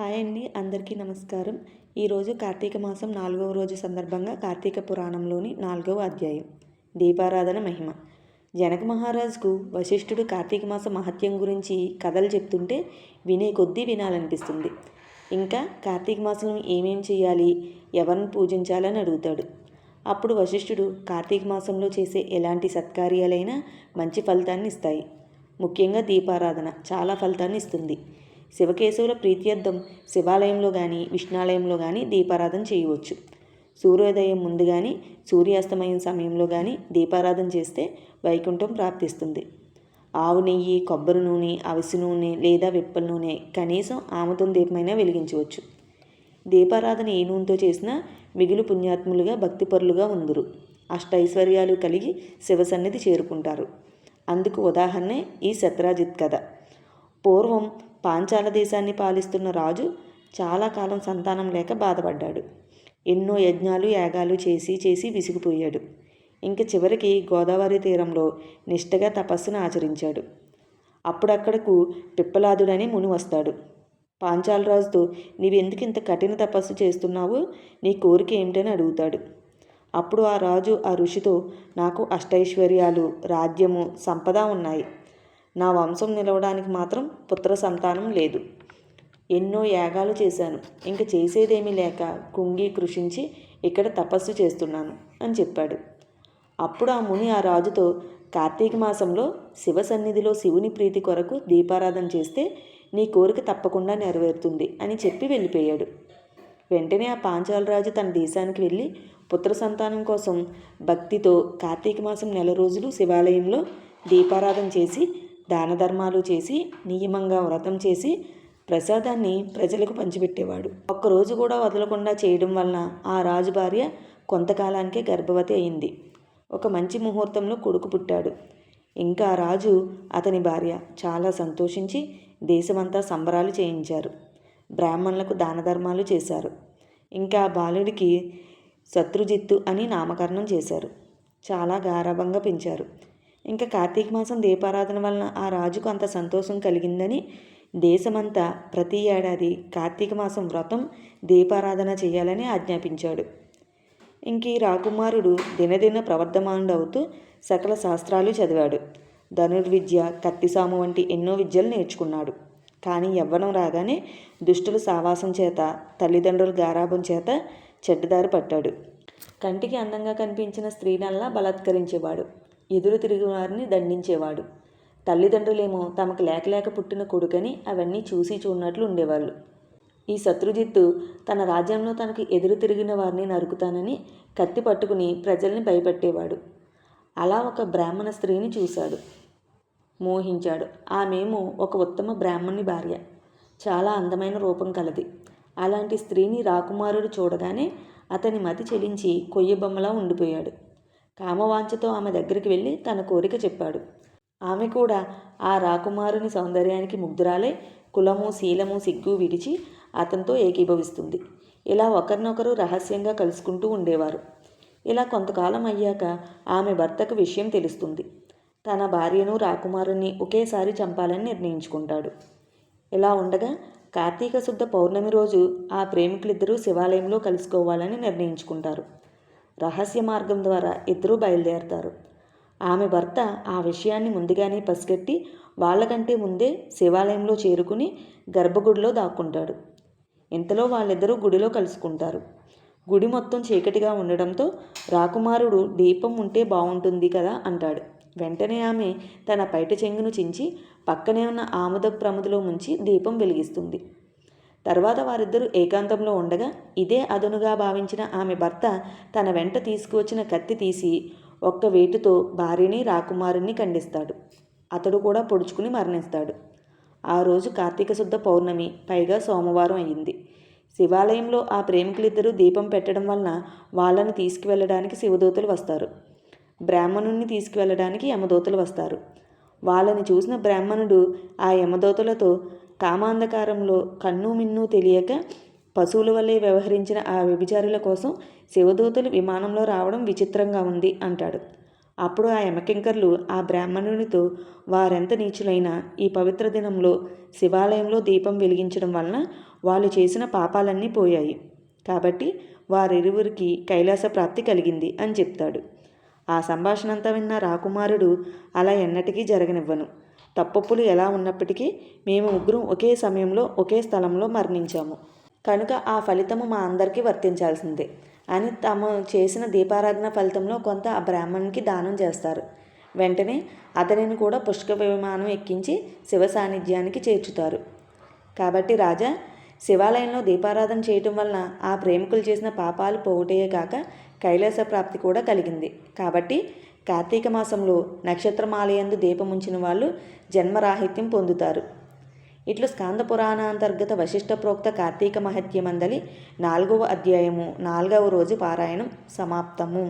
Hi అండి అందరికీ నమస్కారం. ఈరోజు కార్తీక మాసం నాలుగవ రోజు సందర్భంగా కార్తీక పురాణంలోని నాలుగవ అధ్యాయం దీపారాధన మహిమ. జనక మహారాజుకు వశిష్ఠుడు కార్తీక మాస మహత్యం గురించి కథలు చెప్తుంటే వినే కొద్దీ వినాలనిపిస్తుంది. ఇంకా కార్తీక మాసం ఏమేం చేయాలి ఎవరిని పూజించాలని అడుగుతాడు. అప్పుడు వశిష్ఠుడు కార్తీక మాసంలో చేసే ఎలాంటి సత్కార్యాలైనా మంచి ఫలితాన్ని ఇస్తాయి. ముఖ్యంగా దీపారాధన చాలా ఫలితాన్ని ఇస్తుంది. శివకేశవుల ప్రీత్యర్థం శివాలయంలో కానీ విష్ణాలయంలో కానీ దీపారాధన చేయవచ్చు. సూర్యోదయం ముందు కానీ సూర్యాస్తమయం సమయంలో కానీ దీపారాధన చేస్తే వైకుంఠం ప్రాప్తిస్తుంది. ఆవు నెయ్యి కొబ్బరి నూనె అవిసి నూనె లేదా విప్పల నూనె కనీసం ఆముదం దీపమైనా వెలిగించవచ్చు. దీపారాధన ఏ నూనెతో చేసినా మిగులు పుణ్యాత్ములుగా భక్తిపరులుగా ఉందరు. అష్టైశ్వర్యాలు కలిగి శివసన్నిధి చేరుకుంటారు. అందుకు ఉదాహరణే ఈ సత్రాజిత్ కథ. పూర్వం పాంచాల దేశాన్ని పాలిస్తున్న రాజు చాలా కాలం సంతానం లేక బాధపడ్డాడు. ఎన్నో యజ్ఞాలు యాగాలు చేసి చేసి విసిగిపోయాడు. ఇంక చివరికి గోదావరి తీరంలో నిష్టగా తపస్సును ఆచరించాడు. అప్పుడక్కడకు పిప్పలాదుడని ముని వస్తాడు. పాంచాలరాజుతో నీవెందుకు ఇంత కఠిన తపస్సు చేస్తున్నావు? నీ కోరిక ఏమిటని అడుగుతాడు. అప్పుడు ఆ రాజు ఆ ఋషితో నాకు అష్టైశ్వర్యాలు రాజ్యము సంపద ఉన్నాయి. నా వంశం నిలవడానికి మాత్రం పుత్ర సంతానం లేదు. ఎన్నో యాగాలు చేశాను. ఇంక చేసేదేమీ లేక కుంగి కృషించి ఇక్కడ తపస్సు చేస్తున్నాను అని చెప్పాడు. అప్పుడు ఆ ముని ఆ రాజుతో కార్తీక మాసంలో శివ సన్నిధిలో శివుని ప్రీతి కొరకు దీపారాధన చేస్తే నీ కోరిక తప్పకుండా నెరవేరుతుంది అని చెప్పి వెళ్ళిపోయాడు. వెంటనే ఆ పాంచాలరాజు తన దేశానికి వెళ్ళి పుత్ర సంతానం కోసం భక్తితో కార్తీక మాసం నెల రోజులు శివాలయంలో దీపారాధన చేసి దాన ధర్మాలు చేసి నియమంగా వ్రతం చేసి ప్రసాదాన్ని ప్రజలకు పంచిపెట్టేవాడు. ఒక్కరోజు కూడా వదలకుండా చేయడం వలన ఆ రాజు భార్య కొంతకాలానికే గర్భవతి అయింది. ఒక మంచి ముహూర్తంలో కొడుకు పుట్టాడు. ఇంకా రాజు అతని భార్య చాలా సంతోషించి దేశమంతా సంబరాలు చేయించారు. బ్రాహ్మణులకు దాన ధర్మాలు చేశారు. ఇంకా బాలుడికి శత్రుజిత్తు అని నామకరణం చేశారు. చాలా గారాభంగా పెంచారు. ఇంకా కార్తీక మాసం దీపారాధన వలన ఆ రాజుకు అంత సంతోషం కలిగిందని దేశమంతా ప్రతి ఏడాది కార్తీక మాసం వ్రతం దీపారాధన చేయాలని ఆజ్ఞాపించాడు. ఇంక ఈ రాకుమారుడు దినదిన ప్రవర్ధమానుడవుతూ సకల శాస్త్రాలు చదివాడు. ధనుర్విద్య కత్తిసాము వంటి ఎన్నో విద్యలు నేర్చుకున్నాడు. కానీ యవ్వనం రాగానే దుష్టుల సావాసం చేత తల్లిదండ్రుల గారాభం చేత చెడ్డదారి పట్టాడు. కంటికి అందంగా కనిపించిన స్త్రీనల్లా బలాత్కరించేవాడు. ఎదురు తిరిగి వారిని దండించేవాడు. తల్లిదండ్రులేమో తమకు లేక లేక పుట్టిన కొడుకని అవన్నీ చూసి చూడనట్లు ఉండేవాళ్ళు. ఈ శత్రుజిత్తు తన రాజ్యంలో తనకు ఎదురు తిరిగిన వారిని నరుకుతానని కత్తి పట్టుకుని ప్రజల్ని భయపెట్టేవాడు. అలా ఒక బ్రాహ్మణ స్త్రీని చూశాడు. మోహించాడు. ఆమెమో ఒక ఉత్తమ బ్రాహ్మణి భార్య. చాలా అందమైన రూపం కలది. అలాంటి స్త్రీని రాకుమారుడు చూడగానే అతని మతి చెలించి కొయ్య బొమ్మలా ఉండిపోయాడు. కామవాంఛతో ఆమె దగ్గరికి వెళ్ళి తన కోరిక చెప్పాడు. ఆమె కూడా ఆ రాకుమారుని సౌందర్యానికి ముగ్ధురాలే కులము శీలము సిగ్గు విడిచి అతనితో ఏకీభవిస్తుంది. ఇలా ఒకరినొకరు రహస్యంగా కలుసుకుంటూ ఉండేవారు. ఇలా కొంతకాలం అయ్యాక ఆమె భర్తకు విషయం తెలుస్తుంది. తన భార్యను రాకుమారుని ఒకేసారి చంపాలని నిర్ణయించుకుంటాడు. ఇలా ఉండగా కార్తీక శుద్ధ పౌర్ణమి రోజు ఆ ప్రేమికులిద్దరూ శివాలయంలో కలుసుకోవాలని నిర్ణయించుకుంటారు. రహస్య మార్గం ద్వారా ఇద్దరూ బయలుదేరతారు. ఆమె భర్త ఆ విషయాన్ని ముందుగానే పసిగట్టి వాళ్ళకంటే ముందే శివాలయంలో చేరుకుని గర్భగుడిలో దాక్కుంటాడు. ఇంతలో వాళ్ళిద్దరూ గుడిలో కలుసుకుంటారు. గుడి మొత్తం చీకటిగా ఉండడంతో రాకుమారుడు దీపం ఉంటే బాగుంటుంది కదా అంటాడు. వెంటనే ఆమె తన పైట చెంగును చించి పక్కనే ఉన్న ఆముద ప్రముదలో ముంచి దీపం వెలిగిస్తుంది. తర్వాత వారిద్దరూ ఏకాంతంలో ఉండగా ఇదే అదనుగా భావించిన ఆమె భర్త తన వెంట తీసుకువచ్చిన కత్తి తీసి ఒక్క వేటుతో భార్యని రాకుమారుణ్ణి ఖండిస్తాడు. అతడు కూడా పొడుచుకుని మరణిస్తాడు. ఆ రోజు కార్తీక శుద్ధ పౌర్ణమి పైగా సోమవారం అయింది శివాలయంలో ఆ ప్రేమికులిద్దరూ దీపం పెట్టడం వలన వాళ్ళని తీసుకువెళ్ళడానికి శివదూతలు వస్తారు. బ్రాహ్మణుణ్ణి తీసుకువెళ్ళడానికి యమదూతలు వస్తారు. వాళ్ళని చూసిన బ్రాహ్మణుడు ఆ యమదూతలతో కామాంధకారంలో కన్ను మిన్ను తెలియక పశువుల వల్లే వ్యవహరించిన ఆ వ్యభిచారుల కోసం శివదూతలు విమానంలో రావడం విచిత్రంగా ఉంది అంటాడు. అప్పుడు ఆ యమకింకర్లు ఆ బ్రాహ్మణునితో వారెంత నీచులైనా ఈ పవిత్ర దినంలో శివాలయంలో దీపం వెలిగించడం వలన వాళ్ళు చేసిన పాపాలన్నీ పోయాయి. కాబట్టి వారిరువురికి కైలాస ప్రాప్తి కలిగింది అని చెప్తాడు. ఆ సంభాషణ అంతా విన్న రాకుమారుడు అలా ఎన్నటికీ జరగనివ్వను. తప్పొప్పులు ఎలా ఉన్నప్పటికీ మేము ముగ్గురం ఒకే సమయంలో ఒకే స్థలంలో మరణించాము. కనుక ఆ ఫలితము మా అందరికీ వర్తించాల్సిందే. అని తాము చేసిన దీపారాధన ఫలితంలో కొంత ఆ బ్రాహ్మణునికి దానం చేస్తారు. వెంటనే అతనిని కూడా పుష్క విమానం ఎక్కించి శివ సాన్నిధ్యానికి చేర్చుతారు. కాబట్టి రాజా శివాలయంలో దీపారాధన చేయటం వలన ఆ ప్రేమికులు చేసిన పాపాలు పోగుటయే కాక కైలాస ప్రాప్తి కూడా కలిగింది. కాబట్టి కార్తీక మాసంలో నక్షత్రమాలయందు దీపముంచిన వాళ్ళు జన్మరాహిత్యం పొందుతారు. ఇట్లు స్కాంద పురాణాంతర్గత వశిష్ఠ ప్రోక్త కార్తీక మహత్యమందలి నాలుగవ అధ్యాయము నాలుగవ రోజు పారాయణం సమాప్తము.